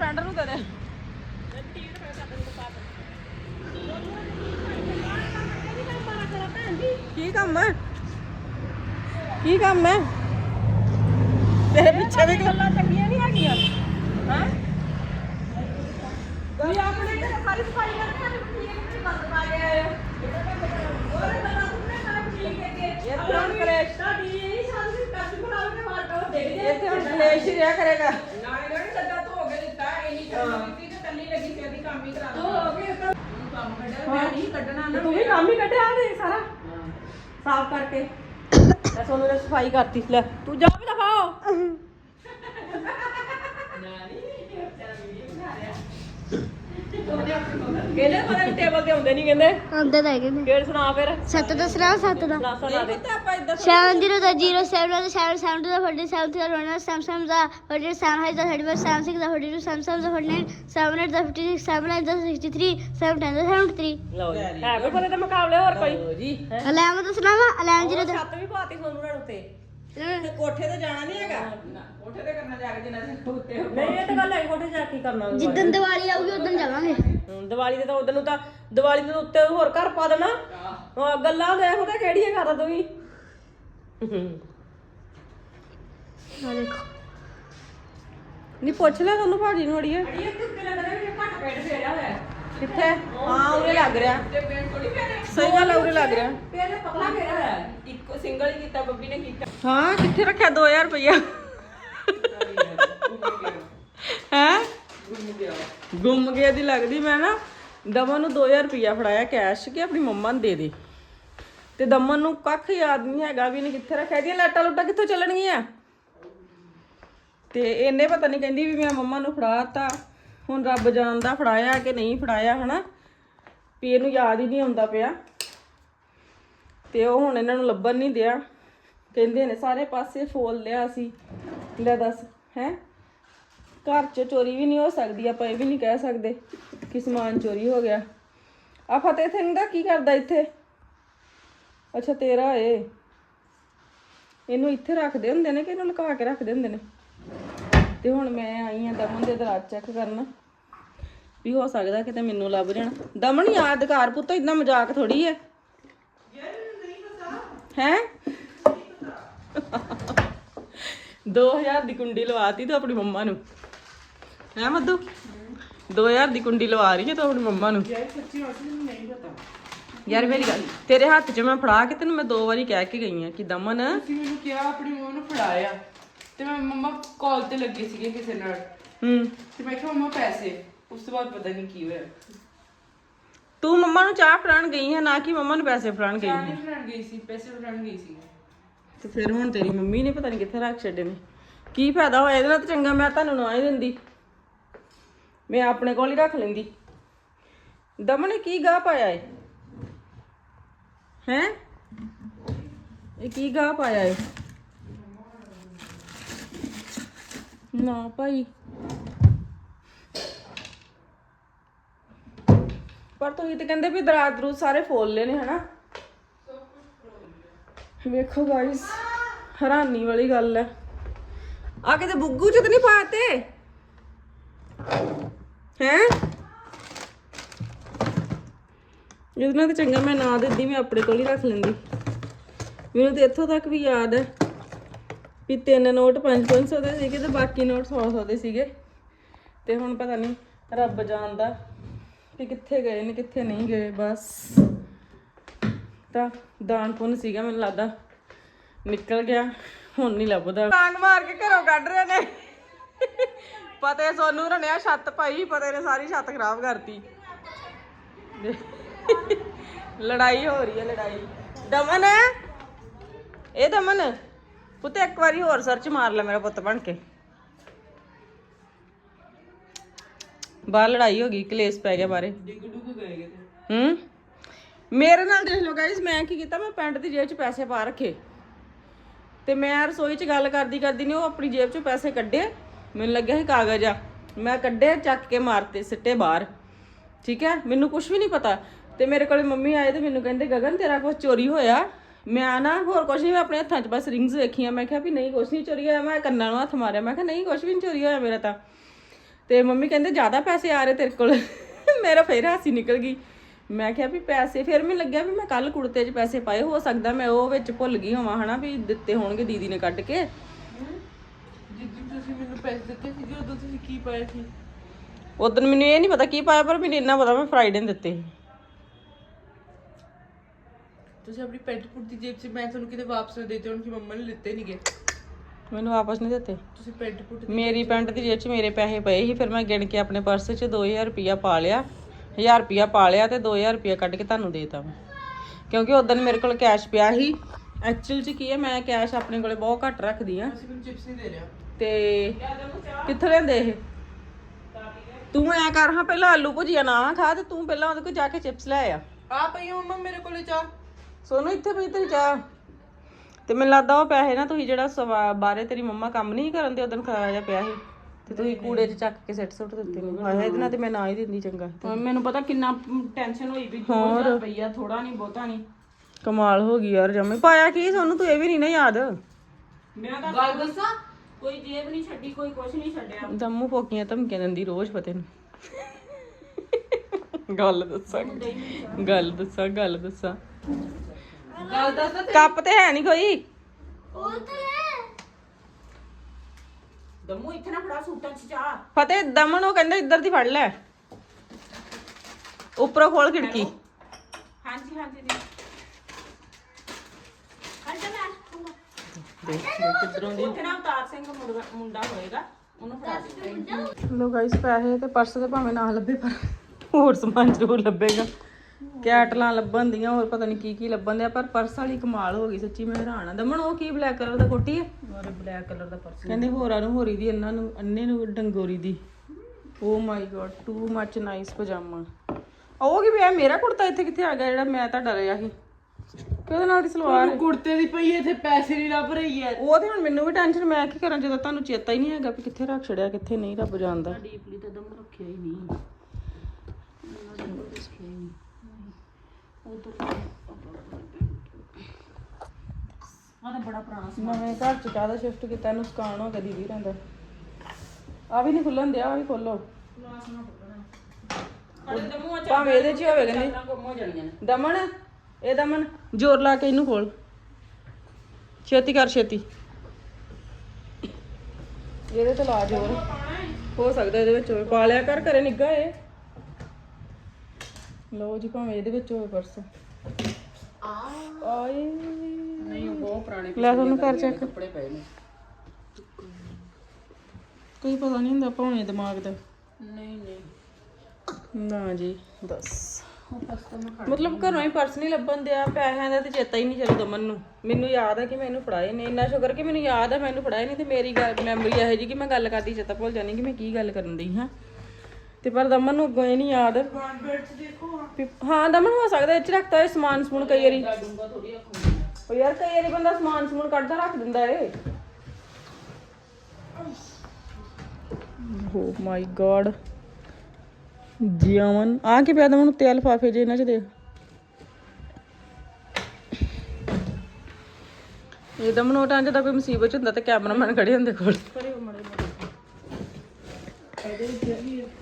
Friend ਨੂੰ ਦੇ ਦੇ ਕੀ ਕੰਮ ਹੈ? ਕੀ ਕੰਮ ਹੈ? ਤੇਰੇ ਪਿੱਛੇ ਵੀ ਗੱਲਾਂ ਚੰਗੀਆਂ ਨਹੀਂ ਹੈਗੀਆਂ। ਹਾਂ? ਤੁਸੀਂ ਆਪਣੇ ਘਰ ਸਾਰੀ ਸਫ਼ਾਈ ਕਰਕੇ ਆਏ ਠੀਕ ਹੈ ਕਿ ਬੰਦ ਪਾ ਕੇ ਆਏ। ਹੋ ਉਹਦੇ ਤਾਂ ਸੁਣਨੇ ਨਾਲ ਠੀਕ ਹੈ ਕਿ ਇਹ ਤਾਂ ਕਲੇਸ਼ ਸਾਡੀ ਇਹ ਸਾਡੀ ਕੱਚ ਬਣਾ ਕੇ ਮਾਰਦਾ ਡਿੱਗ ਜੇ ਇੱਥੇ ਹੁਣ ਕਲੇਸ਼ ਹੀ ਰਿਹਾ ਕਰੇਗਾ ਨਾਲੇ ਨਾਲੇ ਸੱਦਾ ਧੋ ਕੇ ਦਿੱਤਾ ਇੰਨੀ ਕੰਮ ਕੀਤੀ ਤੇ ਕੱਲੀ ਲੱਗੀ ਸੀ ਉਹਦੀ ਕੰਮ ਹੀ ਕਰਾ ਤੂੰ ਹੋ ਕੇ ਤਾਂ ਕੰਮ ਕੱਢਿਆ ਮੈਂ ਨਹੀਂ ਕੱਢਣਾ ਨਾ ਤੂੰ ਵੀ ਕੰਮ ਹੀ ਕੱਢਿਆ ਦੇ ਸਾਰਾ। ਸਾਫ਼ ਕਰਕੇ। ਲੈ ਸੋਨੂੰ ਨੇ ਸਫ਼ਾਈ ਕਰਤੀ। ਲੈ, ਤੂੰ ਜਾ ਵੀ ਦਫਾਓ ਕਹਿੰਦੇ ਪਰ ਟੇਬਲ ਤੇ ਹੁੰਦੇ ਨਹੀਂ ਕਹਿੰਦੇ। ਆਉਂਦਾ ਤਾਂ ਹੈਗੇ ਨੇ। ਫੇਰ ਸੁਣਾ ਫਿਰ। ਸੱਤ ਦਾ ਸਰਾ ਸੱਤ ਦਾ। ਕਲਾਸਾਂ ਲਾ ਦੇ। ਆਪਾਂ ਇਦਾਂ 7 ਦਾ 0 7 ਦਾ 7 7 ਦਾ 47 ਦਾ 1 Samsung ਦਾ 47 7 ਦਾ 31 Samsung ਦਾ 42 Samsung ਦਾ 49 7 ਦਾ 56 7 ਦਾ 63 7 ਦਾ 73 ਲਓ ਜੀ। ਹੈ ਕੋਈ ਪਤਾ ਤੇ ਮੁਕਾਬਲੇ ਹੋਰ ਕੋਈ? ਜੀ। ਅਲਾਮ ਦਾ ਸੁਣਾਵਾ ਅਲਾਮ ਜੀਰੋ ਦਾ। ਛੱਤ ਵੀ ਪਾਤੀ ਸੋਨੂੰ ਰਣ ਉੱਤੇ। ਤੇ ਕੋਠੇ ਤੇ ਜਾਣਾ ਨਹੀਂ ਹੈਗਾ? ਕੋਠੇ ਤੇ ਕਰਨਾ ਜਾ ਕੇ ਜਿੰਨਾ ਚਿਰ ਉੱਤੇ ਹੋ ਨਹੀਂ ਇਹ ਤਾਂ ਗੱਲ ਹੈ ਕੋਠੇ ਜਾ ਕੇ ਕਰਨਾ ਜਿੱਦਣ ਦੀਵਾਲੀ ਆਊਗੀ ਉਦੋਂ ਜਾਵਾਂਗੇ। ਹਮ, ਦੀਵਾਲੀ ਦੇ ਤਾਂ ਉਦੋਂ ਨੂੰ ਤਾਂ ਦੀਵਾਲੀ ਦੇ ਉੱਤੇ ਹੋਰ ਘਰ ਪਾ ਦੇਣਾ। ਹਾਂ, ਗੱਲਾਂ ਦੇਖ ਉਹਦਾ ਕਿਹੜੀਆਂ ਕਰਦਾ ਤੂੰ ਵੀ? ਆ ਦੇਖੋ। ਨਹੀਂ ਪੁੱਛ ਲੈ ਤੁਹਾਨੂੰ ਭਾਜੀ ਨੂੰ ਅੜੀਏ। ਇਹ ਕੁੱਤੇ ਲੱਗਦਾ ਵੀ ਘੱਟ ਪੇਟ ਫੇਰਿਆ ਹੋਇਆ। ਕਿੱਥੇ? ਹਾਂ ਉਰੇ ਲੱਗ ਰਿਹਾ। ਤੇ ਥੋੜੀ ਸਹੀ ਗੱਲ ਆ, ਉਰੇ ਲੱਗ ਰਿਹਾ। ਪਹਿਲੇ ਪਤਲਾ ਫੇਰਿਆ ਹੋਇਆ ਇੱਕੋ ਸਿੰਗਲ ਹੀ ਕੀਤਾ ਬੱਬੀ ਨੇ ਕੀਤਾ। ਹਾਂ ਕਿੱਥੇ ਰੱਖਿਆ? 2000 ਰੁਪਇਆ ਹੈ? ਗੁੰਮ ਗਿਆ ਦੀ ਲੱਗਦੀ ਮੈਂ ਨਾ ਦਮਨ ਨੂੰ 2000 ਰੁਪਇਆ ਫੜਾਇਆ ਕੈਸ਼ ਕਿ ਆਪਣੀ ਮੰਮਾ ਨੂੰ ਦੇ ਦੇ। ਤੇ ਦਮਨ ਨੂੰ ਕੱਖ ਯਾਦ ਨਹੀਂ ਹੈਗਾ ਵੀ ਇਹਨੇ ਕਿੱਥੇ ਰੱਖਿਆ। ਇਹਦੀਆਂ ਲਾਟਾਂ ਲੁੱਟਾਂ ਕਿੱਥੋਂ ਚੱਲਣਗੀਆਂ? ਤੇ ਇਹਨੇ ਪਤਾ ਨਹੀਂ ਕਹਿੰਦੀ ਵੀ ਮੈਂ ਮੰਮਾ ਨੂੰ ਫੜਾਤਾ। ਹੁਣ ਰੱਬ ਜਾਣਦਾ ਫੜਾਇਆ ਕਿ ਨਹੀਂ ਫੜਾਇਆ, ਹਨਾ? ਵੀ ਇਹਨੂੰ ਯਾਦ ਹੀ ਨਹੀਂ ਆਉਂਦਾ ਪਿਆ। ਤੇ ਉਹ ਹੁਣ ਇਹਨਾਂ ਨੂੰ ਲੱਭਣ ਨਹੀਂ ਦਿਆ। ਕਹਿੰਦੇ ਨੇ ਸਾਰੇ ਪਾਸੇ ਫੋਲ ਲਿਆ ਸੀ। ਲੈ ਦੱਸ, ਹੈ? ਘਰ 'ਚ ਚੋਰੀ ਵੀ ਨਹੀਂ ਹੋ ਸਕਦੀ, ਆਪਾਂ ਇਹ ਵੀ ਨਹੀਂ ਕਹਿ ਸਕਦੇ ਕਿ ਸਮਾਨ ਚੋਰੀ ਹੋ ਗਿਆ। ਆ ਫਤਿਹ ਸਿੰਘ ਦਾ ਕੀ ਕਰਦਾ ਇੱਥੇ? ਅੱਛਾ, ਤੇਰਾ ਏ। ਇਹਨੂੰ ਇੱਥੇ ਰੱਖਦੇ ਹੁੰਦੇ ਨੇ ਕਿ ਇਹਨੂੰ ਲੁਕਾ ਕੇ ਰੱਖਦੇ ਹੁੰਦੇ ਨੇ? ਤੇ ਹੁਣ ਮੈਂ ਆਈ ਆ ਦਮਨ ਦੇ ਦਰਾਜ ਚੈੱਕ ਕਰਨ। ਵੀ ਹੋ ਸਕਦਾ ਕਿਤੇ ਮੈਨੂੰ ਲੱਭ ਜਾਣ। ਦਮਨ ਯਾਦ ਕਰ ਪੁੱਤ ਇਦਾਂ ਮਜ਼ਾਕ ਥੋੜੀ ਹੈ? ਹੈ 2000 ਦੀ ਕੁੰਡੀ ਲਵਾਤੀ ਤੂੰ ਆਪਣੀ ਮੰਮਾ ਨੂੰ। ਹੈ ਮੱਦੂ 2000 ਦੀ ਕੁੰਡੀ ਲਵਾ ਰਹੀ ਹੈ ਤੂੰ ਆਪਣੀ ਮੰਮਾ ਨੂੰ। ਯਾਰ ਸੱਚੀ ਵਾਸਤੇ ਮੈਨੂੰ ਨਹੀਂ ਪਤਾ ਯਾਰ ਮੇਰੀ ਗੱਲ ਤੇਰੇ ਹੱਥ 'ਚ ਮੈਂ ਫੜਾ ਕੇ ਤੈਨੂੰ ਮੈਂ ਦੋ ਵਾਰੀ ਕਹਿ ਕੇ ਗਈ ਆ ਕਿ ਦਮਨ ਤੁਸੀਂ ਮੈਨੂੰ ਕਿਹਾ ਆਪਣੀ ਮੰਮਾ ਨੂੰ ਫੜਾਇਆ। ਤੇ ਮੈਂ ਮੰਮਾ ਕਾਲ ਤੇ ਲੱਗੇ ਸੀਗੇ ਕਿਸੇ ਨਾਲ। ਹੂੰ। ਤੇ ਮੈਂ ਕਿਹਾ ਮੰਮਾ ਪੈਸੇ। ਉਸ ਤੋਂ ਬਾਅਦ ਪਤਾ ਨਹੀਂ ਕੀ ਹੋਇਆ। ਤੂੰ ਮੰਮਾ ਨੂੰ ਚਾਹ ਫੜਾਉਣ ਗਈ ਹੈ ਨਾ ਕਿ ਮੰਮਾ ਨੂੰ ਪੈਸੇ ਫੜਾਉਣ ਗਈ ਚਾਹ ਹੈ ਨਹੀਂ ਫੜਾਉਣ ਗਈ ਸੀ ਪੈਸੇ ਫੜਾਉਣ ਗਈ ਸੀ ਤੇ ਫਿਰ ਹੁਣ ਤੇਰੀ ਮੰਮੀ ਨੇ ਪਤਾ ਨਹੀਂ ਕਿੱਥੇ ਰੱਖ ਛੱਡੇ ਨੇ। ਕੀ ਫਾਇਦਾ ਹੋਇਆ ਇਹਦੇ ਨਾਲ ਤਾਂ ਚੰਗਾ ਮੈਂ ਤੁਹਾਨੂੰ ਨਾ ਹੀ ਦਿੰਦੀ। ਮੈਂ ਆਪਣੇ ਕੋਲ ਹੀ ਰੱਖ ਲੈਂਦੀ। ਦਮਨ ਨੇ ਕੀ ਗਾਹ ਪਾਇਆ ਏ? ਹੈ? ਇਹ ਕੀ ਗਾਹ ਪਾਇਆ ਏ? ਨਾ ਭਾਈ। ਪਰ ਤੁਸੀਂ ਤੇ ਕਹਿੰਦੇ ਵੀ ਦਰਾਜ ਦਰੂ ਸਾਰੇ ਫੋਲ ਲਏ ਨੇ, ਹਨਾ? ਵੇਖੋ ਗਾਇਸ ਹੈਰਾਨੀ ਵਾਲੀ ਗੱਲ ਹੈ। ਆ ਕਿਤੇ ਬੁੱਗੂ ਚ ਤਾਂ ਨਹੀਂ ਪਾਤੇ? ਹੈ? ਇਹਦੇ ਤੇ ਚੰਗਾ ਮੈਂ ਨਾ ਦਿੰਦੀ ਮੈਂ ਆਪਣੇ ਕੋਲ ਹੀ ਰੱਖ ਲੈਂਦੀ। ਮੈਨੂੰ ਤੇ ਇੱਥੋਂ ਤੱਕ ਵੀ ਯਾਦ ਹੈ ਵੀ ਤਿੰਨ ਨੋਟ 5-500 ਦੇ ਸੀਗੇ ਤੇ ਬਾਕੀ ਨੋਟ 100-100 ਦੇ ਸੀਗੇ। ਤੇ ਹੁਣ ਪਤਾ ਨਹੀਂ ਰੱਬ ਜਾਣਦਾ। ਕਿ ਕਿੱਥੇ ਗਏ ਨੇ, ਕਿੱਥੇ ਨਹੀਂ ਗਏ, ਬਸ। ਤਾਂ ਦਾਨ ਪੁੰਨ ਸੀਗਾ, ਮੈਨੂੰ ਲੱਗਦਾ ਨਿਕਲ ਗਿਆ, ਹੁਣ ਨਹੀਂ ਲੱਭਦਾ। ਦਾਨ ਮਾਰ ਕੇ ਘਰੋਂ ਕੱਢ ਰਹੇ ਨੇ। ਪਤੇ ਸੋਨੂੰ ਰਣਿਆ ਛੱਤ ਪਾਈ ਪਤੇ ਨੇ ਸਾਰੀ ਛੱਤ ਖਰਾਬ ਕਰਤੀ। ਲੜਾਈ ਹੋ ਰਹੀ ਹੈ, ਲੜਾਈ। ਦਮਨ, ਇਹ ਦਮਨ, ਪੁੱਤ ਇੱਕ ਵਾਰੀ ਹੋਰ ਸਰਚ ਮਾਰ ਲੈ ਮੇਰਾ ਪੁੱਤ ਬਣ ਕੇ। ਬਾਹਰ ਲੜਾਈ ਹੋ ਗਈ, ਕਲੇਸ਼ ਪੈ ਗਿਆ ਬਾਰੇ ਡਿੱਗ ਡੁੱਗ ਗਏ ਕਿਤੇ ਹੂੰ? ਮੇਰੇ ਨਾਲ ਦੇਖ ਲਓ ਗਾਇਸ ਮੈਂ ਕੀ ਕੀਤਾ, ਮੈਂ ਪੈਂਟ ਦੀ ਜੇਬ 'ਚ ਪੈਸੇ ਪਾ ਰੱਖੇ। ਤੇ ਮੈਂ ਰਸੋਈ 'ਚ ਗੱਲ ਕਰਦੀ ਕਰਦੀ ਨੇ, ਉਹ ਆਪਣੀ ਜੇਬ 'ਚੋਂ ਪੈਸੇ ਕੱਢੇ। ਮੈਨੂੰ ਲੱਗਿਆ ਸੀ ਕਾਗਜ਼ ਆ। ਮੈਂ ਕੱਢੇ, ਚੱਕ ਕੇ ਮਾਰਤੇ, ਸਿੱਟੇ ਬਾਹਰ। ਠੀਕ ਹੈ? ਮੈਨੂੰ ਕੁਝ ਵੀ ਨਹੀਂ ਪਤਾ। ਤੇ ਮੇਰੇ ਕੋਲੇ ਮੰਮੀ ਆਏ ਤੇ ਮੈਨੂੰ ਕਹਿੰਦੇ, ਗਗਨ, ਤੇਰਾ ਕੁਝ ਚੋਰੀ ਹੋਇਆ? ਮੈਂ ਨਾ ਹੋਰ ਕੁਝ ਨਹੀਂ ਮੈਂ ਆਪਣੇ ਹੱਥਾਂ 'ਚ ਬਸ ਰਿੰਗਸ ਵੇਖੀਆਂ। ਮੈਂ ਕਿਹਾ ਵੀ ਨਹੀਂ ਕੁਝ ਨਹੀਂ ਚੋਰੀ ਹੋਇਆ। ਮੈਂ ਕੰਨਾਂ ਨੂੰ ਹੱਥ ਮਾਰਿਆ। ਮੈਂ ਕਿਹਾ, ਨਹੀਂ ਕੁਝ ਵੀ ਨਹੀਂ ਚੋਰੀ ਹੋਇਆ ਮੇਰਾ ਤਾਂ। ਤੇ ਮੰਮੀ ਕਹਿੰਦੇ ਜ਼ਿਆਦਾ ਪੈਸੇ ਆ ਰਹੇ ਤੇਰੇ ਕੋਲ। ਮੇਰਾ ਫੇਰ ਹਾਸੀ ਨਿਕਲ ਗਈ। ਮੈਂ ਕਿਹਾ ਵੀ ਪੈਸੇ ਫਿਰ ਮੈਨੂੰ ਲੱਗਿਆ ਵੀ ਮੈਂ ਕੱਲ ਕੁੜਤੇ 'ਚ ਪੈਸੇ ਪਾਏ ਹੋ ਸਕਦਾ ਮੈਂ ਉਹ ਵਿੱਚ ਭੁੱਲ ਗਈ ਹੋਵਾਂ ਹਨਾ ਵੀ ਦਿੱਤੇ ਹੋਣਗੇ ਦੀਦੀ ਨੇ ਕੱਢ ਕੇ। ਜਿੱਦੂ ਤੁਸੀਂ ਮੈਨੂੰ ਪੈਸੇ ਦਿੱਤੇ ਸੀ ਉਦੋਂ ਤੁਸੀਂ ਕੀ ਪਾਇਆ ਸੀ? ਉਦੋਂ ਮੈਨੂੰ ਇਹ ਨਹੀਂ ਪਤਾ ਕੀ ਪਾਇਆ ਪਰ ਮੈਨੂੰ ਇੰਨਾ ਪਤਾ ਮੈਂ ਫਰਾਈਡੇ ਨੂੰ ਦਿੱਤੇ ਸੀ। ਤੁਸੀਂ ਆਪਣੀ ਪੈਂਟ ਪੁੱਟ ਦੀ ਜੇਬ 'ਚ ਮੈਂ ਤੁਹਾਨੂੰ ਕਿਤੇ ਵਾਪਸ ਦੇ ਦਿੱਤੇ ਹੋਣ ਕਿ ਮੰਮਾ ਨੇ ਲਿੱਤੇ ਨਹੀਂਗੇ ਮੈਨੂੰ ਵਾਪਸ ਨਹੀਂ ਦਿੱਤੇ। ਤੁਸੀਂ ਪੈਂਟ ਪੁੱਟ ਮੇਰੀ ਪੈਂਟ ਦੀ ਜੇਬ 'ਚ ਮੇਰੇ ਪੈਸੇ ਪਏ ਸੀ ਫਿਰ ਮੈਂ ਗਿਣ ਕੇ ਆਪਣੇ ਪਰਸ 'ਚ 2000 ਰੁਪਿਆ ਪਾ ਲਿਆ 1000 ਰੁਪਿਆ ਪਾ ਲਿਆ ਤੇ 2000 ਰੁਪਿਆ ਕੱਢ ਕੇ ਤੁਹਾਨੂੰ ਦੇਤਾ ਕਿਉਂਕਿ ਉਦੋਂ ਮੇਰੇ ਕੋਲ ਕੈਸ਼ ਪਿਆ ਸੀ। ਐਕਚੁਅਲ 'ਚ ਕੀ ਹੈ ਮੈਂ ਕੈਸ਼ ਆਪਣੇ ਕੋਲੇ ਬਹੁਤ ਘੱਟ ਰੱਖਦੀ ਆ ਅਸੀਂ ਮੈਨੂੰ ਚਿਪਸ ਨਹੀਂ ਦੇ ਰਿਹਾ। ਤੇ ਕਿੱਥੋਂ ਲੈਂਦੇ ਇਹ? ਤੂੰ ਐ ਕਰ ਹਾਂ ਪਹਿਲਾਂ ਆਲੂ ਭੁਜੀਆ ਨਾ ਖਾ ਤੇ ਤੂੰ ਪਹਿਲਾਂ ਉਹਦੇ ਕੋਲ ਜਾ ਕੇ ਚਿਪਸ ਲੈ ਆ। ਆ ਪਈ ਮੰਮਾ ਮੇਰੇ ਕੋਲੇ ਚਾਹ। ਸੋਨੂੰ ਇੱਥੇ ਪਈ ਤੇਰੀ ਚਾਹ। ਤੇ ਮੈਨੂੰ ਲੱਗਦਾ ਉਹ ਪੈਸੇ ਨਾ ਤੁਸੀਂ ਜਿਹੜਾ ਸਵਾ ਬਾਰੇ ਤੇਰੀ ਮੰਮਾ ਕੰਮ ਨਹੀਂ ਕਰਨ ਦੇ ਉਦੋਂ ਖਾਇਆ ਜਾਂ ਪਿਆ ਸੀ। ਤੇ ਤੁਸੀਂ ਕੂੜੇ 'ਚ ਚੱਕ ਕੇ ਸਿੱਟ ਸੁੱਟ ਦਿੱਤੇ। ਨੇ ਹਾਏ ਇਹਦੇ ਨਾਲ ਤੇ ਮੈਂ ਨਾ ਹੀ ਦਿੰਦੀ ਚੰਗਾ। ਮੈਨੂੰ ਪਤਾ ਕਿੰਨਾ ਟੈਨਸ਼ਨ ਹੋਈ ਵੀ ਹੋਰ। 2000 ਰੁਪਈਆ ਥੋੜਾ ਨਹੀਂ ਬਹੁਤਾ ਨਹੀਂ। ਕਮਾਲ ਹੋ ਗਈ ਯਾਰ ਜਮੇ। ਪਾਇਆ ਕੀ ਸੋਨੂੰ ਤੂੰ ਇਹ ਵੀ ਨਹੀਂ ਨਾ ਯਾਦ? ਮੈਂ ਤਾਂ ਗੱਲ ਦੱਸਾਂ? ਕੋਈ ਜੇਬ ਨਹੀਂ ਛੱਡੀ ਕੋਈ ਕੁਛ ਨਹੀਂ ਛੱਡਿਆ। ਦਮੂ ਪੋਕੀਆਂ ਧਮਕੀਆਂ ਦਿੰਦੀ ਰੋਜ਼ ਪਤੇ ਨੂੰ। ਗੱਲ ਦੱਸਾਂ। ਗੱਲ ਦੱਸਾਂ ਗੱਲ ਦੱਸਾਂ। ਗੱਲ ਦੱਸ ਤਾਂ ਕੱਪ ਤੇ ਹੈ ਨਹੀਂ ਕੋਈ। ਦਮੂ ਇੱਥੇ ਨਾ ਫੜਾ ਸੂਟਾਂ 'ਚ ਚਾਹ। ਫਤਿਹ ਦਮਨ ਉਹ ਕਹਿੰਦਾ ਇੱਧਰ ਦੀ ਫੜ ਲੈ। ਉੱਪਰੋਂ ਖੋਲ ਖਿੜਕੀ। ਹਾਂਜੀ ਹਾਂਜੀ ਮੈਂ। ਦੇਖ ਕਿੱਧਰੋਂ ਦੀ। ਉੱਥੇ ਨਾ ਅਵਤਾਰ ਸਿੰਘ ਮੁੰਡਾ ਮੁੰਡਾ ਹੋਏਗਾ ਉਹਨੂੰ ਫੜਾ ਦੇ ਲੋ ਗਾਇਸ ਪੈਸੇ ਤੇ ਪਰਸ ਤੇ ਭਾਵੇਂ ਨਾ ਲੱਭੇ ਪਰ ਹੋਰ ਸਮਾਨ ਜ਼ਰੂਰ ਲੱਭੇਗਾ। ਕੈਟਲਾਂ ਲੱਭਣ ਦੀਆਂ ਹੋਰ ਪਤਾ ਨਹੀਂ ਕੀ ਕੀ ਲੱਭਣ ਦਿਆ ਪਰ ਪਰਸ ਵਾਲੀ ਕਮਾਲ ਹੋ ਗਈ ਸੱਚੀ ਮੈਂ ਹੈਰਾਨ ਆ। ਦਮਨ ਉਹ ਕੀ ਬਲੈਕ ਕਲਰ ਦਾ ਕੋਟੀ ਹੈ ਔਰ ਬਲੈਕ ਕਲਰ ਦਾ ਪਰਸ। ਕਹਿੰਦੇ ਹੋਰਾਂ ਨੂੰ ਹੋਰੀ ਦੀ ਇਹਨਾਂ ਨੂੰ ਅੰਨੇ ਨੂੰ ਡੰਗੋਰੀ ਦੀ। ਓ my god too much nice pyjama. ਉਹ ਕੀ ਪਿਆ? ਮੇਰਾ ਕੁੜਤਾ ਇੱਥੇ ਕਿੱਥੇ ਆ ਗਿਆ ਜਿਹੜਾ ਮੈਂ ਤੁਹਾਡਾ ਲਿਆ ਸੀ? ਕਿਹਦੇ ਨਾਲ ਦੀ ਸਲਵਾਰ ਹੈ? ਕੁੜਤੇ ਦੀ ਪਈ ਇੱਥੇ ਪੈਸੇ ਨਹੀਂ ਲੱਭ ਰਹੀ ਹੈ ਉਹ ਤੇ ਹੁਣ ਮੈਨੂੰ ਵੀ ਟੈਨਸ਼ਨ ਮੈਂ ਕੀ ਕਰਾਂ ਜਦੋਂ ਤੁਹਾਨੂੰ ਚੇਤਾ ਹੀ ਨਹੀਂ ਹੈਗਾ ਵੀ ਕਿੱਥੇ ਰੱਖ ਛੜਿਆ ਕਿੱਥੇ ਨਹੀਂ ਰੱਬ ਜਾਣਦਾ। ਡੀਪਲੀ ਤਾਂ ਦਮ ਰੱਖਿਆ ਹੀ ਨਹੀਂ। ਆ ਤਾਂ ਬੜਾ ਪੁਰਾਣਾ ਨਵੇਂ ਘਰ ਚ ਕਾਹਦਾ ਸ਼ਿਫਟ ਕੀਤਾ ਨੁਕਸਾਨ ਹੋ ਗਿਆ ਦੀਦੀ ਰਹਿੰਦਾ। ਆ ਵੀ ਨਹੀਂ ਖੁੱਲਣ ਦਿਆ ਆ ਵੀ ਖੋਲੋ ਸਾਡੇ ਦਮੂ ਆ ਭਾਵੇਂ ਇਹਦੇ ਚ ਹੀ ਹੋਵੇ ਕਹਿੰਦੇ। ਚਾਹ ਗੁੰਮ ਹੋ ਜਾਣੀਆਂ ਨੇ। ਦਮਨ ਇਹ ਦਮਨ ਜ਼ੋਰ ਲਾ ਕੇ ਇਹਨੂੰ ਖੋਲ ਛੇਤੀ ਕਰ ਛੇਤੀ। ਇਹਦੇ ਤੇ ਲਾ ਜ਼ੋਰ। ਹੋ ਸਕਦਾ ਇਹਦੇ ਵਿੱਚ ਹੋਵੇ ਪਾ ਲਿਆ ਕਰ ਘਰੇ ਨਿੱਗਾ ਏ ਲਓ ਜੀ ਭਾਵੇਂ ਇਹਦੇ ਵਿੱਚ ਹੋਵੇ ਪਰਸ। ਆਏ। ਨਹੀਂ ਉਹ ਬਹੁਤ ਪੁਰਾਣੇ ਲੈ ਤੁਹਾਨੂੰ ਕਰ ਚੈੱਕ। ਕੱਪੜੇ ਪਏ ਨੇ। ਕੋਈ ਪਤਾ ਨਹੀਂ ਹੁੰਦਾ ਭਾਵੇਂ ਦਿਮਾਗ ਦਾ। ਨਹੀਂ ਨਹੀਂ। ਨਾ ਜੀ ਦੱਸ ਮੈਂ ਮਤਲਬ ਘਰੋਂ ਹੀ ਪਰਸ ਨਹੀਂ ਲੱਭਣ ਦਿਆ ਪੈਸਿਆਂ ਦਾ ਤੇ ਚੇਤਾ ਹੀ ਨਹੀਂ ਚੱਲਦਾ ਮੈਨੂੰ ਮੈਨੂੰ ਯਾਦ ਹੈ ਕਿ ਮੈਨੂੰ ਫੜਾਏ ਨੇ ਇੰਨਾ ਸ਼ੁਕਰ ਕਿ ਮੈਨੂੰ ਯਾਦ ਹੈ ਮੈਨੂੰ ਫੜਾਏ ਨਹੀਂ ਤੇ ਮੇਰੀ ਗੱਲ ਮੈਮਰੀ ਇਹੋ ਜੀ ਕਿ ਮੈਂ ਗੱਲ ਕਰਦੀ ਚੇਤਾ ਭੁੱਲ ਜਾਣੀ ਕਿ ਮੈਂ ਕੀ ਗੱਲ ਕਰਨ ਦੀ ਹਾਂ। ਤੇ ਪਰ ਦਮਨ ਨੂੰ ਇਹ ਨਹੀਂ ਯਾਦ। ਵੀ- ਹਾਂ ਦਮਨ ਹੋ ਸਕਦਾ ਇਹ ਚ ਰੱਖਤਾ ਹੋਏ ਸਮਾਨ ਸਮੂਨ ਕਈ ਵਾਰੀ। ਡੂੰਗਾ ਥੋੜੀ ਰੱਖੂੰਗੀ ਉਹ ਯਾਰ ਕਈ ਵਾਰੀ ਬੰਦਾ ਸਮਾਨ ਸਮੂਨ ਕੱਢਦਾ ਰੱਖ ਦਿੰਦਾ ਏ। ਓ ਮਾਈ ਗॉड ਜਿਆਮਨ ਆ ਕੀ ਪਿਆ ਦਮਨ ਉੱਤੇ ਅਲਫਾਫੇ ਜੇ ਇਹਨਾਂ ਚ ਦੇਖ। ਇਹ ਦਮਨ ਉਹ ਟਾਂ ਜਦੋਂ ਕੋਈ ਮੁਸੀਬਤ 'ਚ ਹੁੰਦਾ ਤੇ ਕੈਮਰਾਮੈਨ ਖੜੇ ਹੁੰਦੇ ਕੋਲ।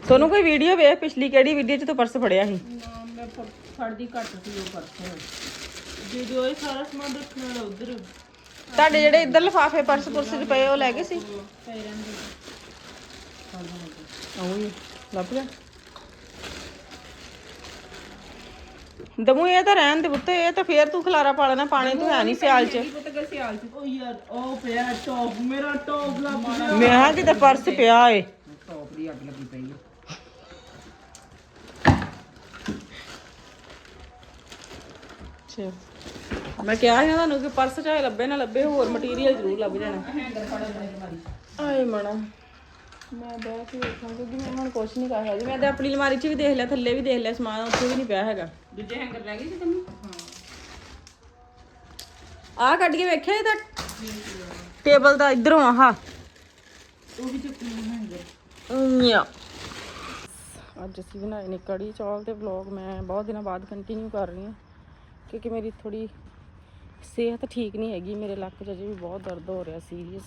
ਤੁਹਾਨੂੰ ਕੋਈ ਵੀਡੀਓ ਵੇਖ ਪਿਛਲੀ ਕਿਹੜੀ ਵੀਡੀਓ 'ਚ ਤੂੰ ਪਰਸ ਫੜਿਆ ਸੀ? ਨਾ ਮੈਂ ਫੜ- ਫੜਦੀ ਘੱਟ ਸੀ ਉਹ ਪਰਸ ਵੀਡੀਓ ਇਹ ਸਾਰਾ ਸਮਾਨ ਰੱਖਣ ਵਾਲਾ ਉਧਰ। ਤੁਹਾਡੇ ਜਿਹੜੇ ਇੱਧਰ ਲਫਾਫੇ ਪਰਸ ਪੁਰਸ 'ਚ ਪਏ ਉਹ ਲੈ ਗਏ ਸੀ? ਪਏ ਰਹਿੰਦੇ ਆਉਂ ਲੱਭ ਗਿਆ। ਦਮੂ ਇਹ ਤਾਂ ਰਹਿਣ ਦੇ ਪੁੱਤ ਇਹ ਤਾਂ ਫੇਰ ਤੂੰ ਖਲਾਰਾ ਪਾ ਲੈਣਾ ਪਾਣੀ ਤੂੰ ਹੈ ਨਹੀਂ ਸਿਆਲ 'ਚ। ਪਤਾ ਕਿ ਸਿਆਲ ਚ? ਉਹ ਯਾਰ ਉਹ ਪਿਆ ਟੌਪ ਮੇਰਾ ਟੌਪ ਲੱਭ ਗਿਆ। ਮੈਂ ਕਿਹਾ ਕਿਤੇ ਪਰਸ ਪਿਆ ਏ। ਟੌਪ ਦੀ ਅੱਗ ਲੱਗੀ ਪਈ ਹੈ ਅੱਛਾ। ਮੈਂ ਕਿਹਾ ਸੀ ਨਾ ਤੁਹਾਨੂੰ ਕਿ ਪਰਸ ਚਾਹੇ ਲੱਭੇ ਨਾ ਲੱਭੇ ਹੋਰ ਮਟੀਰੀਅਲ ਜ਼ਰੂਰ ਲੱਭ ਜਾਣਾ। ਆਏ ਮਣਾ ਮੈਂ ਬਹਿ ਕੇ ਵੇਖਾਂ ਕਿਉਂਕਿ ਮੈਂ ਹੁਣ ਕੁਛ ਨਹੀਂ ਕਰ ਸਕਦੀ। ਮੈਂ ਤਾਂ ਆਪਣੀ ਅਲਮਾਰੀ 'ਚ ਵੀ ਦੇਖ ਲਿਆ ਥੱਲੇ ਵੀ ਦੇਖ ਲਿਆ ਸਮਾਨ ਉੱਥੇ ਵੀ ਨਹੀਂ ਪਿਆ ਹੈਗਾ। ਦੂਜੇ ਹੈਂਗਰ ਲੈ ਗਈ ਸੀ ਤੈਨੂੰ? ਆਹ ਕੱਢ ਕੇ ਵੇਖਿਆ ਇਹ ਤਾਂ? ਟੇਬਲ ਦਾ ਇਧਰੋਂ ਆਹ। ਉਹ ਵੀ ਚੁੱਕੀ ਹੈਂਗਰ ਨਿਆ ਅੱਜ ਅਸੀਂ ਬਣਾਏ ਨੇ ਕੜੀ ਚੌਲ ਤੇ ਵਲੌਗ ਮੈਂ ਬਹੁਤ ਦਿਨਾਂ ਬਾਅਦ ਕੰਟੀਨਿਊ ਕਰ ਰਹੀ ਹਾਂ। ਕਿਉਂਕਿ ਮੇਰੀ ਥੋੜੀ ਸਿਹਤ ਠੀਕ ਨਹੀਂ ਹੈਗੀ, ਮੇਰੇ ਲੱਕ 'ਚ ਅਜੇ ਵੀ ਬਹੁਤ ਦਰਦ ਹੋ ਰਿਹਾ ਸੀਰੀਅਸ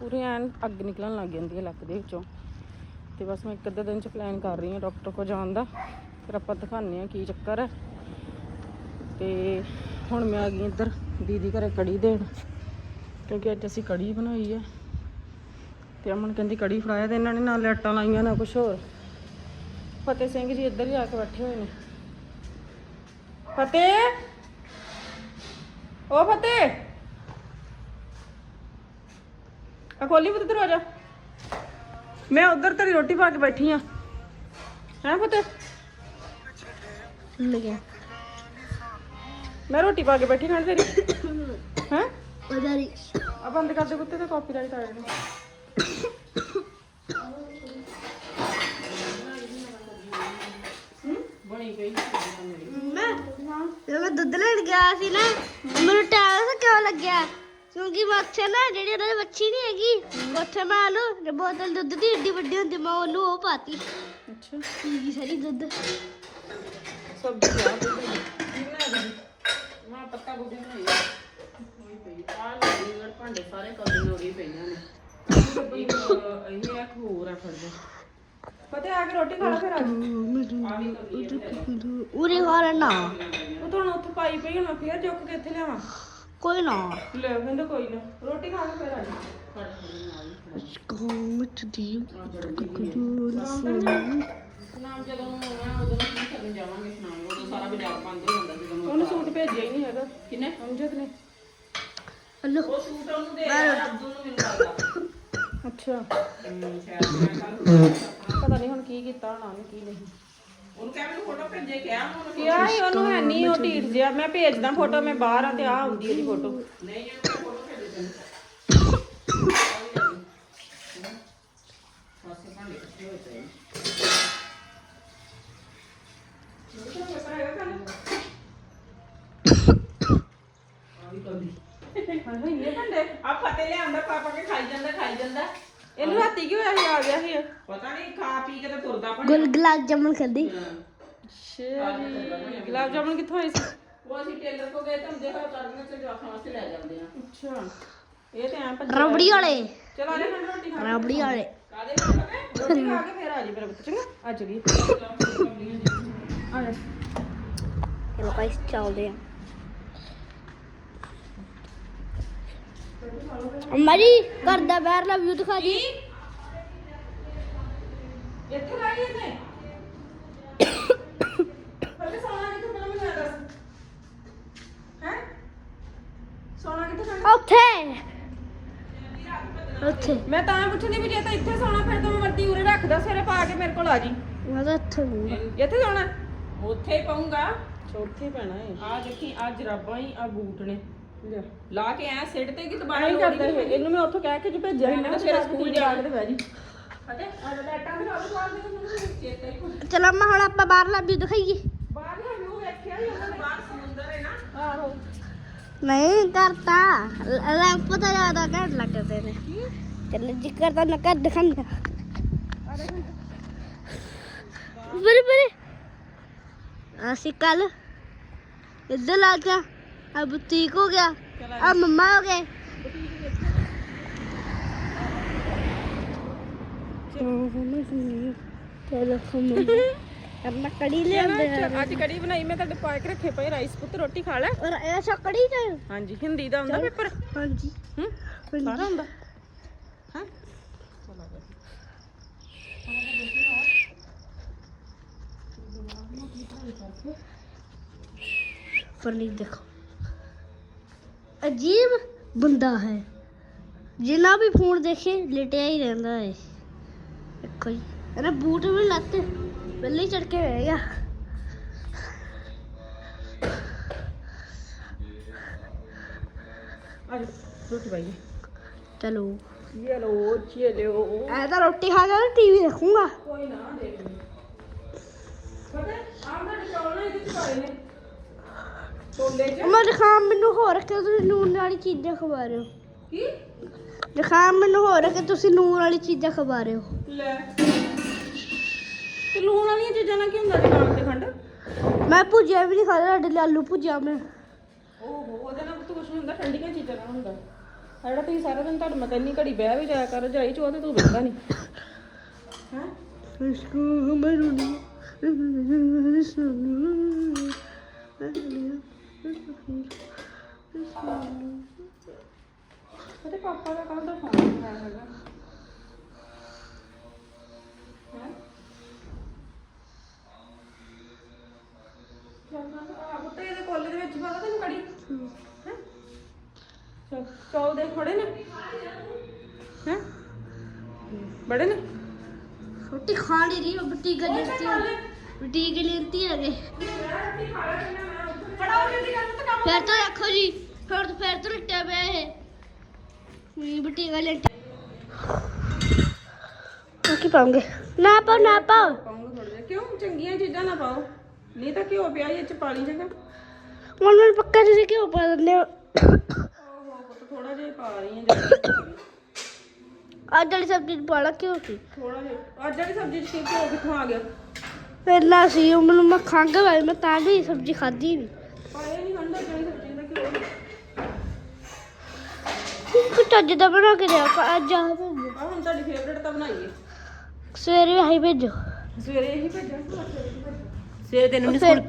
ਪੂਰੇ ਐਨ ਅੱਗ ਨਿਕਲਣ ਲੱਗ ਜਾਂਦੀ ਹੈ ਲੱਕ ਦੇ ਵਿੱਚੋਂ। ਤੇ ਬਸ ਮੈਂ ਇੱਕ ਅੱਧੇ ਦਿਨ ਚ ਪਲਾਨ ਕਰ ਰਹੀ ਹਾਂ ਡਾਕਟਰ ਕੋਲ ਜਾਣ ਦਾ। ਫਿਰ ਆਪਾਂ ਦਿਖਾਉਂਦੇ ਹਾਂ ਕੀ ਚੱਕਰ ਹੈ। ਤੇ ਹੁਣ ਮੈਂ ਆ ਗਈ ਇੱਧਰ ਦੀਦੀ ਘਰੇ ਕੜੀ ਦੇਣ। ਕਿਉਂਕਿ ਅੱਜ ਅਸੀਂ ਕੜੀ ਬਣਾਈ ਹੈ। ਤੇ ਅਮਨ ਕਹਿੰਦੀ ਕੜੀ ਫੜਾਇਆ ਤੇ ਇਹਨਾਂ ਨੇ ਨਾਲ ਲੈਟਾਂ ਲਾਈਆਂ ਨਾ ਕੁਝ ਹੋਰ। ਫਤਿਹ ਸਿੰਘ ਜੀ ਇੱਧਰ ਹੀ ਆ ਕੇ ਬੈਠੇ ਹੋਏ ਨੇ। ਫਤਿਹ! ਓ ਫਤਿਹ ਆ ਖੋਲੀ ਪੁੱਤ ਦਰਵਾਜ਼ਾ ਮੈਂ ਉਧਰ ਤੇਰੀ ਰੋਟੀ ਪਾ ਕੇ ਬੈਠੀ ਆ ਹੈ ਫਤਿਹ ਲੱਗਿਆ ਮੈਂ ਰੋਟੀ ਪਾ ਕੇ ਬੈਠੀ ਖਾਣ ਤੇਰੀ ਹੈ ਉਧਾਰੀ ਆ ਬੰਦ ਕਰ ਦੇ ਕੁੱਤੇ ਤੇ ਕਾਪੀਰਾਈਟ ਗਈ ਮੈਂ ਜਦੋਂ ਮੈਂ ਦੁੱਧ ਲੈਣ ਗਿਆ ਸੀ ਨਾ ਮੈਨੂੰ ਟਾਈਮ ਕਿਉਂ ਲੱਗਿਆ? ਕਿਉਂਕਿ ਮੈਂ ਉੱਥੇ ਨਾ ਜਿਹੜੀ ਉਹਨਾਂ ਦੀ ਬੱਚੀ ਨਹੀਂ ਹੈਗੀ ਉੱਥੇ ਮੈਂ ਉਹਨੂੰ ਬੋਤਲ ਦੁੱਧ ਦੀ ਏਡੀ ਵੱਡੀ ਹੁੰਦੀ ਮੈਂ ਉਹਨੂੰ ਉਹ ਪਾਤੀ। ਅੱਛਾ। ਪੀ ਗਈ ਸਾਰੀ ਦੁੱਧ। ਸਬਜ਼ੀ ਆ ਜੀ ਮੈਂ ਪੱਤਾ ਗੋਭੀ ਬਣਾਈ ਹੋਈ ਪਈ। ਆ ਲੱਗੀ ਗੜ ਭਾਂਡੇ ਸਾਰੇ ਕੌਲੀ ਲੋੜੀ ਪਈਆਂ ਨੇ। ਇਹ ਇੱਕ ਹੋਰ ਆ ਫੜ ਜਾ ਪਤਾ ਆ ਕੇ ਰੋਟੀ ਖਾ ਲੈ ਫਿਰ ਆ ਉਰੇ ਘਰ ਨਾ ਉਹ ਤਾਂ ਹੁਣ ਉੱਥੇ ਪਾਈ ਪਈ ਹੁਣ ਮੈਂ ਫੇਰ ਚੁੱਕ ਕੇ ਇੱਥੇ ਲਿਆਵਾਂ। ਕੋਈ ਨਾ। ਲੈ ਕਹਿੰਦੇ ਕੋਈ ਨਾ। ਰੋਟੀ ਖਾ ਕੇ ਫਿਰ ਆ ਜਾ ਕੋਮਟ ਦੀ ਨਾਮ ਜਦੋਂ ਆਉਣਾ ਉਦੋਂ ਕੀ ਕਰਨ ਜਾਵਾਂਗੇ ਸ਼ਾਮ ਉਦੋਂ ਸਾਰਾ ਬਾਜ਼ਾਰ ਬੰਦ ਹੋ ਜਾਂਦਾ ਜਦੋਂ ਉਹਨੇ ਸੂਟ ਭੇਜਿਆ ਹੀ ਨਹੀਂ ਹੈਗਾ। ਕਿਨੇ? ਅੰਜਦ ਨੇ। ਹਲੋ। ਉਹ ਸੂਟ ਉਹਨੂੰ ਦੇ ਅਬਦੁਲ ਨੂੰ ਮੈਨੂੰ ਲੱਗਦਾ। ਅੱਛਾ। ਨਹੀਂ ਹੋਣਾ ਉਹਨੇ ਕੀ ਨਹੀਂ। ਉਹਨੂੰ ਕਹਿ ਮੈਨੂੰ ਫੋਟੋ ਭੇਜੇ ਕਿਹਾ ਉਹਨੂੰ ਕਿਹਾ ਹੀ ਉਹਨੂੰ ਹੈ ਨਹੀਂ ਉਹ ਢੀਠ ਜਿਹਾ ਮੈਂ ਭੇਜਦਾ ਫੋਟੋ ਮੈਂ ਬਾਹਰ ਆ ਤੇ ਆ ਹੁੰਦੀ ਉਹਦੀ ਫੋਟੋ ਨਹੀਂ ਇਹਨੂੰ ਫੋਟੋ ਭੇਜੇ ਤੈਨੂੰ। ਪਾਸੇ ਭਾਂਡੇ ਇਕੱਠੇ ਹੋਏ ਪਏ ਨੇ। ਹਾਂ ਹਾਂ ਇਹ ਭੰਡੇ? ਆ ਫਤੇ ਲਿਆਂਦਾ ਪਾਪਾ ਕੇ ਖਾਈ ਜਾਂਦਾ ਖਾਈ ਜਾਂਦਾ। ਇਹਨੂੰ ਰਾਤੀ ਕੀ ਹੋਇਆ ਸੀ? ਆ ਗਿਆ ਸੀ ਪਤਾ ਨਹੀਂ ਖਾ ਪੀ ਕੇ ਤੇ ਤੁਰਦਾ ਪਣ ਗੁਲਗੁਲਾ ਜਾਮਨ ਖਾਦੀ ਸ਼ੇਰੀ ਗੁਲਾਬ ਜਾਮਨ ਕਿੱਥੋਂ ਆਏ ਸੀ? ਉਹ ਅਸੀਂ ਟੇਲਰ ਕੋ ਗਏ ਤਾਂ ਦੇਖਾ ਕਰਨੇ ਤੇ ਜਵਾਖਾਂ ਵਾਸਤੇ ਲੈ ਜਾਂਦੇ ਆ। ਅੱਛਾ। ਇਹ ਤੇ ਐਂ ਭੱਜ ਰਬੜੀ ਵਾਲੇ। ਚਲ ਆ ਜਾ ਮੈਂ ਰੋਟੀ ਖਾ ਰਬੜੀ ਵਾਲੇ। ਕਾਦੇ ਨਾਲ ਪਤਾ ਰੋਟੀ ਖਾ ਕੇ ਫੇਰ ਆ ਜੀ ਮੇਰਾ ਪੁੱਤ ਚੰਗਾ? ਆ ਚਲੀ। ਆ ਜਾ ਚਲੋ ਗਾਇਸ ਚੱਲਦੇ ਆ। ਅਮਰੀ ਘਰ ਦਾ ਬਾਹਰਲਾ ਵਿਊ ਦਿਖਾ ਦੀ। ਇੱਥੇ ਲਾਈ ਇਹਨੇ ਪੱਲੇ ਸੋਣਾ ਕਿੱਥੇ ਪਹਿਲਾਂ ਮੈਨੂੰ ਇਹ ਦੱਸ। ਹੈ? ਸੋਣਾ ਕਿੱਥੇ ਜਾਣਾ ਉੱਥੇ। ਉੱਥੇ। ਮੈਂ ਤਾਂ ਪੁੱਛਦੀ ਵੀ ਜੇ ਤਾਂ ਇੱਥੇ ਸੋਣਾ ਫਿਰ ਤਾਂ ਮੈਂ ਵਰਦੀ ਉਰੇ ਰੱਖਦਾ ਸਵੇਰੇ ਪਾ ਕੇ ਮੇਰੇ ਕੋਲ ਆ ਜੀ। ਮੈਂ ਤਾਂ ਇੱਥੇ ਹੋਊਂਗਾ। ਇੱਥੇ ਸੋਣਾ ਉੱਥੇ ਹੀ ਪਾਉਂਗਾ ਚੌਥੇ ਪੈਣਾ ਏ। ਆ ਦੇਖੀ ਆ ਜਰਾਬਾਂ ਹੀ ਆ ਬੂਟ ਨੇ। ਲਿਆ ਲਾ ਕੇ ਐ ਸਿੱਟ ਤੇ ਕਿ ਦੁਬਾਰਾ ਲੋੜ ਕਰਦਾ ਹੀ ਇਹ। ਇਹਨੂੰ ਮੈਂ ਉੱਥੋਂ ਕਹਿ ਕੇ ਜੀ ਭੇਜਿਆ ਸੀ ਨਾ ਸਵੇਰੇ ਸਕੂਲ ਜਾ ਕੇ ਤੇ ਬਹਿ ਜੀ। ਫਤੇ ਆ ਲੈਟਾਂ ਦੇ ਨਾਲ ਬਾਹਰ ਦੇ ਮੈਨੂੰ ਚੇਤਾ ਹੀ ਭੁੱਲ ਚਲੋ ਮੈਂ ਹੁਣ ਆਪਾਂ ਬਾਹਰਲਾ ਵਿਊ ਦਿਖਾਈਏ। ਬਾਹਰ ਦਾ ਵਿਊ ਵੇਖਿਆ ਹੀ ਉਹਨਾਂ। ਨੇ ਬਾਹਰ ਸਮੁੰਦਰ ਹੈ ਨਾ। ਆਹੋ। ਨਹੀਂ ਕਰਤਾ ਲੈਂਪ ਤਾਂ ਜ਼ਿਆਦਾ ਘੱਟ ਲੱਗਦੇ ਨੇ। ਤੈਨੂੰ ਜੀ ਕਰਦਾ ਨਾ ਕਰ ਦਿਖਾਂਗਾ ਬਰੇ ਬਰੇ। ਅਸੀਂ ਕੱਲ ਇੱਧਰ ਲਾ ਗਿਆ ਆ ਬੁਟੀਕ ਹੋ ਗਿਆ ਆ ਮੰਮਾ ਹੋ ਗਏ ਚਲੋ ਮੰਮਾ ਆਪਣਾ ਕੜੀ ਲਿਆਂਦੇ ਆ ਅੱਜ ਕੜੀ ਬਣਾਈ ਮੈਂ ਤੁਹਾਡੇ ਪਾ ਕੇ ਰੱਖੇ ਪਏ ਰਾਈਸ ਪੁੱਤ ਰੋਟੀ ਖਾ ਲੈ ਔਰ ਇਹ ਸਾ ਕੜੀ ਤੇ ਹਾਂਜੀ ਹਿੰਦੀ ਦਾ ਹੁੰਦਾ ਪੇਪਰ ਹਾਂਜੀ ਹੂੰ ਸਾਰਾ ਹੁੰਦਾ ਹਾਂ फरनी देखो अजीब बंदा है जिना भी फोन देखे लेटिया ही रहता है देखो जी अरे बूट भी लाते पहले ही चढ़ के रह गया ਅੱਜ ਰੋਟੀ ਪਾਈਏ चलो ये लो ये लो ऐसा रोटी खा कर टीवी देखूंगा ਕੋਈ ਨਾ ਦੇਖ ਲਈ ਪਤਾ ਆਮ ਦਾ ਚੌਲ ਨਾ ਇਹਦੇ ਚ ਪਾਏ ਨੇ ਛੋਲੇ ਚ? ਮੈਂ ਜ਼ੁਕਾਮ ਮੈਨੂੰ ਹੋਰ ਕਿ ਤੁਸੀਂ ਨੂਨ ਵਾਲੀ ਚੀਜ਼ਾਂ ਖਵਾ ਰਹੇ ਹੋ। ਕੀ? ਜ਼ੁਕਾਮ ਮੈਨੂੰ ਹੋਰ ਕਿ ਤੁਸੀਂ ਨੂਨ ਵਾਲੀ ਚੀਜ਼ਾਂ ਖਵਾ ਰਹੇ ਹੋ। ਲੈ। ਤੇ ਲੂਣ ਵਾਲੀਆਂ ਚੀਜ਼ਾਂ ਨਾਲ ਕੀ ਹੁੰਦਾ ਜ਼ੁਕਾਮ ਤੇ ਖੰਡ? ਮੈਂ ਭੁਜਿਆ ਵੀ ਨਹੀਂ ਖਾਦਾ ਸਾਡੇ ਲਈ ਆਲੂ ਭੁਜਿਆ ਮੈਂ। ਓਹੋ ਉਹਦੇ ਨਾਲ ਤਾਂ ਕੁਝ ਨਹੀਂ ਹੁੰਦਾ ਠੰਡੀਆਂ ਚੀਜ਼ਾਂ ਨਾਲ ਹੁੰਦਾ। ਆਹ ਜਿਹੜਾ ਤੁਸੀਂ ਸਾਰਾ ਦਿਨ ਤੁਹਾਡੇ ਮਤ ਇੰਨੀ ਘੜੀ ਬਹਿ ਵੀ ਜਾਇਆ ਕਰ ਜਾਈ ਚੋ ਤੇ ਤੂੰ ਬੰਦਾ ਨਹੀਂ। ਹੈ? ਇਸ਼ਕੂ ਮੈਨੂੰ ਨਹੀਂ ਉਹਦੇ ਪਾਪਾ ਦਾ ਕੱਲ ਦਾ ਫੋਨ ਨਹੀਂ ਆਇਆ ਹੈਗਾ ਹੈਂ? ਚੱਲ ਮੈਂ ਆ ਪੁੱਤ ਇਹਦੇ ਕੋਲੇ ਦੇ ਵਿੱਚ ਪਤਾ ਤੈਨੂੰ ਕੜੀ ਹੈਂ? ਚੱਲ ਚੌਲ ਦੇ ਖੜੇ ਨੇ ਹੈ ਬੜੇ ਨੇ रोटी खा नहीं रही वो बटी का लेती है ਫੜਾਓ ਜਲਦੀ ਕਰ ਤਾਂ ਕੰਮ ਫਿਰ ਤੋਂ ਰੱਖੋ ਜੀ ਫਿਰ ਤੋਂ ਫਿਰ ਤੋਂ ਲਟਿਆ ਪਿਆ ਇਹ ਮੇਰੀ ਬਟੀ ਵਾਲੇ ਕੀ ਪਾਉਂਗੇ ਨਾ ਪਾਓ ਨਾ ਪਾਓ ਪਾਉਂਗੇ ਥੋੜਾ ਜਿਹਾ ਕਿਉਂ ਚੰਗੀਆਂ ਚੀਜ਼ਾਂ ਨਾ ਪਾਓ ਨਹੀਂ ਤਾਂ ਘਿਓ ਪਿਆ ਇਹ ਚ ਪਾਣੀ ਜਗਾ ਹੁਣ ਮੈਂ ਪੱਕਾ ਤੁਸੀਂ ਘਿਓ ਪਾ ਦਿੰਦੇ ਹੋ ਓਹੋ ਥੋੜਾ ਜਿਹਾ ਪਾ ਰਹੀ ਹਾਂ ਅੱਜ ਵਾਲੀ ਸਬਜ਼ੀ ਪਾਣਾ ਘਿਓ ਸੀ ਥੋੜਾ ਜਿਹਾ ਅੱਜ ਵਾਲੀ ਸਬਜ਼ੀ ਚ ਘਿਓ ਕਿੱਥੋਂ ਆ ਗਿਆ ਪਹਿਲਾਂ ਸੀ ਉਹ ਮੈਨੂੰ ਮੈਂ ਖੰਗ ਵਾਲੀ ਮੈਂ ਤਾਂ ਵੀ ਸਬਜ਼ੀ ਖਾਧੀ ਨਹੀਂ ਕੁਝ ਅੱਜ ਦਾ ਬਣਾ ਕੇ ਦਿਆ ਆਪਾਂ ਅੱਜ ਆ ਭੇਜੋ ਆ ਹੁਣ ਤੁਹਾਡੀ ਫੇਵਰੇਟ ਤਾਂ ਬਣਾਈਏ। ਸਵੇਰੇ ਆਈ ਭੇਜੋ। ਸਵੇਰੇ ਇਹੀ ਭੇਜਣਾ ਸਵੇਰੇ ਤੈਨੂੰ ਨਹੀਂ ਸਕੂਲ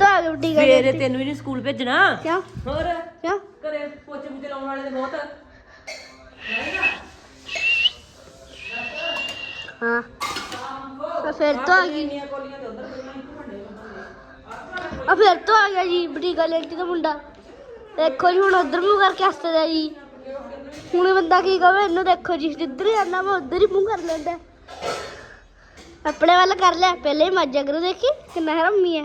ਸਵੇਰੇ ਤੈਨੂੰ ਹੀ ਨਹੀਂ ਸਕੂਲ ਭੇਜਣਾ। ਕਿਆ? ਹੋਰ? ਕਿਆ? ਘਰੇ ਪੋਚੇ ਪੂਚੇ ਲਾਉਣ ਵਾਲੇ ਤੇ ਬਹੁਤ। ਆ। ਹਾਂ। ਫਿਰ ਤੋਂ ਆ ਗਈ। ਆ ਫਿਰ ਤੋਂ ਆ ਗਿਆ ਜੀ ਬੜੀ ਗੱਲ ਇੰਟੀ ਦਾ ਮੁੰਡਾ। ਦੇਖੋ ਜੀ, ਹੁਣ ਉਧਰ ਮੂੰਹ ਕਰਕੇ ਹੱਸਦਾ ਜੀ। ਹੁਣ ਬੰਦਾ ਕੀ ਕਵੇ ਇਹਨੂੰ ਦੇਖੋ ਜੀ, ਜਿੱਧਰ ਜਾਂਦਾ ਮੈਂ ਉਧਰ ਹੀ ਮੂੰਹ ਕਰ ਲੈਂਦਾ। ਆਪਣੇ ਵੱਲ ਕਰ ਲੈ, ਪਹਿਲੇ ਹੀ ਮੱਜਾ ਕਰੋ ਦੇਖੀ ਕਿੰਨਾ ਹਰਮੀ ਹੈ।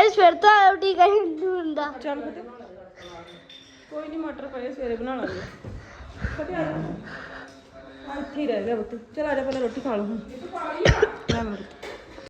ਅੱਜ ਫਿਰ ਤੋਂ ਠੀਕ ਹੈ ਹੁੰਦਾ। ਚੱਲ ਕੋਈ ਨਹੀਂ ਮਟਰ ਪਏ, ਸਵੇਰੇ ਬਣਾ ਲਾਂਗੇ। ਫਤੇ ਆ ਇੱਥੇ ਹੀ ਰਹਿ ਗਿਆ ਪੁੱਤ ਚਲ ਆ ਜਾ ਪਹਿਲਾਂ ਰੋਟੀ ਖਾ ਲਓ ਹੁਣ। ਲੈ ਪੁੱਤ